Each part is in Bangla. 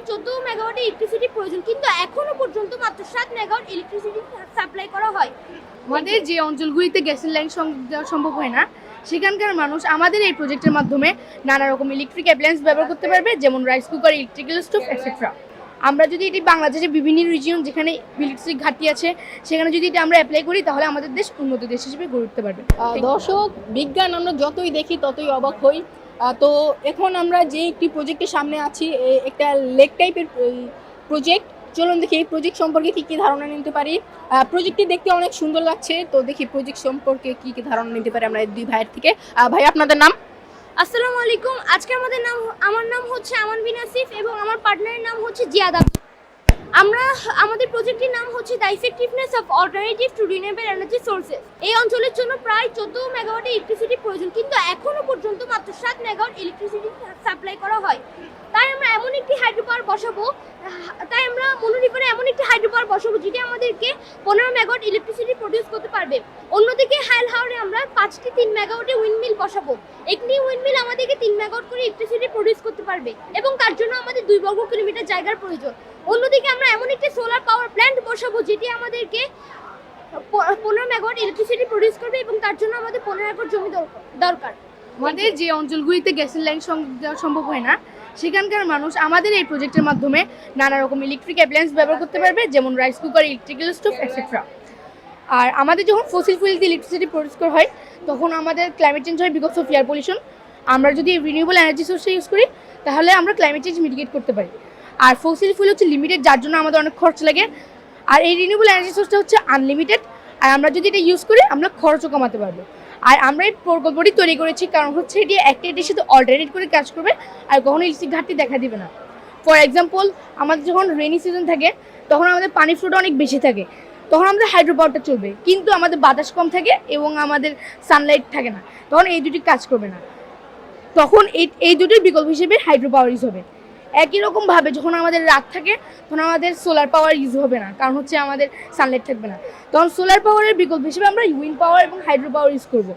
প্রায় চোদ্দ মেগাওয়াটের ইলেকট্রিসিটি প্রয়োজন, কিন্তু এখনও পর্যন্ত মাত্র সাত মেগাওয়াট ইলেকট্রিসিটি সাপ্লাই করা হয়। আমাদের যে অঞ্চলগুলিতে গ্যাসের লাইন সম্ভব হয় না, সেখানকার মানুষ আমাদের এই প্রজেক্টের মাধ্যমে নানা রকম ইলেকট্রিক অ্যাপ্লায়েন্স ব্যবহার করতে পারবে, যেমন rice cooker electrical stove etcetera আমরা যদি এটি বাংলাদেশের বিভিন্ন রিজিয়ন যেখানে ইলেকট্রিক ঘাটতি আছে সেখানে যদি এটা আমরা অ্যাপ্লাই করি তাহলে আমাদের দেশ উন্নত দেশ হিসেবে গড়ে উঠতে পারবে। দর্শক বিজ্ঞান আমরা যতই দেখি ততই অবাক হই। তো এখন আমরা যে একটি প্রজেক্টের সামনে আছি একটা লেক টাইপের প্রজেক্ট চলুন দেখি এই প্রজেক্ট সম্পর্কে কি কি ধারণা নিতে পারি? প্রজেক্টটি দেখতে অনেক সুন্দর লাগছে। তো দেখি প্রজেক্ট সম্পর্কে কি কি ধারণা নিতে পারি আমরা দুই ভাইয়ের থেকে। ভাই আপনাদের নাম? আসসালামু আলাইকুম আজকে আমাদের নাম আমার নাম হচ্ছে আমান বিন আসিফ এবং আমার পার্টনারের নাম হচ্ছে জিয়াদ। আমরা আমাদের প্রজেক্টের নাম হচ্ছে the effectiveness of alternative to renewable energy sources এই অঞ্চলের জন্য প্রায় চোদ্দ মেগাওয়াটের ইলেকট্রিসিটি প্রয়োজন, কিন্তু এখনও পর্যন্ত মাত্র সাত মেগাওয়াট ইলেকট্রিসিটি সাপ্লাই করা হয় তাই আমরা এমন একটি বসাবো। তাই আমরা মনোরিভারে এমন একটি হাইড্রো পাওয়ার বসাবো, যেটি আমাদেরকে পনেরো মেগাওয়াট ইলেকট্রিসিটি প্রডিউস করতে পারবে। অন্যদিকে হাইল হাওড়ে আমরা পাঁচটি তিন মেগাওয়াটের উইন্ডমিল বসাবো। একটি উইন্ডমিল আমাদেরকে তিন মেগাওয়াট করে ইলেকট্রিসিটি প্রডিউস করতে পারবে এবং তার জন্য আমাদের দুই বর্গ কিলোমিটার জায়গার প্রয়োজন। অন্যদিকে আমরা এমন একটি সোলার পাওয়ার প্ল্যান্ট বসাবো, যেটি আমাদেরকে পনেরো মেগাওয়াট ইলেকট্রিসিটি প্রডিউস করবে এবং তার জন্য আমাদের পনেরো একর জমি দরকার। আমাদের যে অঞ্চলগুলিতে গ্যাসের লাইন সম্ভব হয় না সেখানকার মানুষ আমাদের এই প্রজেক্টের মাধ্যমে নানা রকম ইলেকট্রিক অ্যাপ্লায়েন্স ব্যবহার করতে পারবে, যেমন rice cooker electrical stove etcetera আর আমাদের যখন ফসিল ফুয়েল দিয়ে ইলেকট্রিসিটি প্রডিউস করা হয়, তখন আমাদের ক্লাইমেট চেঞ্জ হয় বিকজ অফ এয়ার পলিউশন আমরা যদি রিনিউয়েবল এনার্জি সোর্স ইউজ করি, তাহলে আমরা ক্লাইমেট চেঞ্জ মিটিগেট করতে পারি। আর ফসিল ফুয়েল হচ্ছে লিমিটেড যার জন্য আমাদের অনেক খরচ লাগে। আর এই রিনিউয়েবল এনার্জি সোর্সটা হচ্ছে আনলিমিটেড আর আমরা যদি এটা ইউজ করি, আমরা খরচও কমাতে পারব। আর আমরা এই প্রকল্পটি তৈরি করেছি কারণ হচ্ছে এটি একটা এটির সাথে অল্টারনেট করে কাজ করবে আর কখনো ইলেকট্রিক ঘাটতি দেখা দিবে না। ফর এক্সাম্পল আমাদের যখন রেনি সিজন থাকে, তখন আমাদের পানি ফ্লোটা অনেক বেশি থাকে। তখন আমাদের হাইড্রো পাওয়ারটা চলবে, কিন্তু আমাদের বাতাস কম থাকে এবং আমাদের সানলাইট থাকে না। তখন এই দুটি কাজ করবে না। তখন এই এই দুটির বিকল্প হিসেবে হাইড্রো পাওয়ার ইউজ হবে। একই রকমভাবে যখন আমাদের রাত থাকে তখন আমাদের সোলার পাওয়ার ইউজ হবে না কারণ হচ্ছে আমাদের সানলাইট থাকবে না। তখন সোলার পাওয়ারের বিকল্প হিসেবে আমরা উইন্ড পাওয়ার এবং হাইড্রো পাওয়ার ইউজ করব।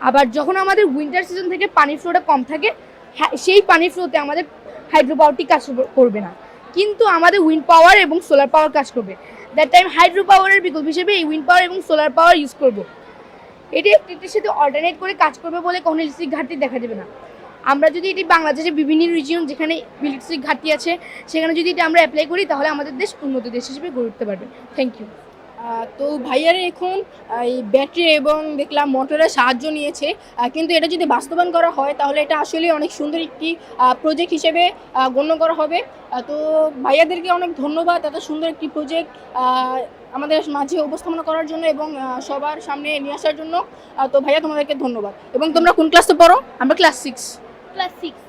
আবার যখন আমাদের উইন্টার সিজন থেকে পানির ফ্লোটা কম থাকে হ্যাঁ, সেই পানির ফ্লোতে আমাদের হাইড্রো পাওয়ারটি কাজ করবে না। কিন্তু আমাদের উইন্ড পাওয়ার এবং সোলার পাওয়ার কাজ করবে। দ্যাট টাইম হাইড্রো পাওয়ারের বিকল্প হিসেবে এই উইন্ড পাওয়ার এবং সোলার পাওয়ার ইউজ করব। এটি একটির সাথে অল্টারনেট করে কাজ করবে বলে কোনো ইলেকট্রিক ঘাটতি দেখা দেবে না। আমরা যদি এটি বাংলাদেশের বিভিন্ন রিজিয়ন যেখানে ইলেকট্রিক ঘাটতি আছে সেখানে যদি এটা আমরা অ্যাপ্লাই করি তাহলে আমাদের দেশ উন্নত দেশ হিসেবে গড়ে উঠতে পারবে। থ্যাংক ইউ তো ভাইয়ারা এখন এই ব্যাটারি এবং দেখলাম মোটরের সাহায্য নিয়েছে। কিন্তু এটা যদি বাস্তবায়ন করা হয় তাহলে এটা আসলে অনেক সুন্দর একটি প্রজেক্ট হিসেবে গণ্য করা হবে। তো ভাইয়াদেরকে অনেক ধন্যবাদ এত সুন্দর একটি প্রজেক্ট আমাদের মাঝে উপস্থাপনা করার জন্য এবং সবার সামনে নিয়ে আসার জন্য। তো ভাইয়া তোমাদেরকে ধন্যবাদ। এবং তোমরা কোন ক্লাসে পড়ো? আমরা ক্লাস সিক্স ক্লাস সিক্স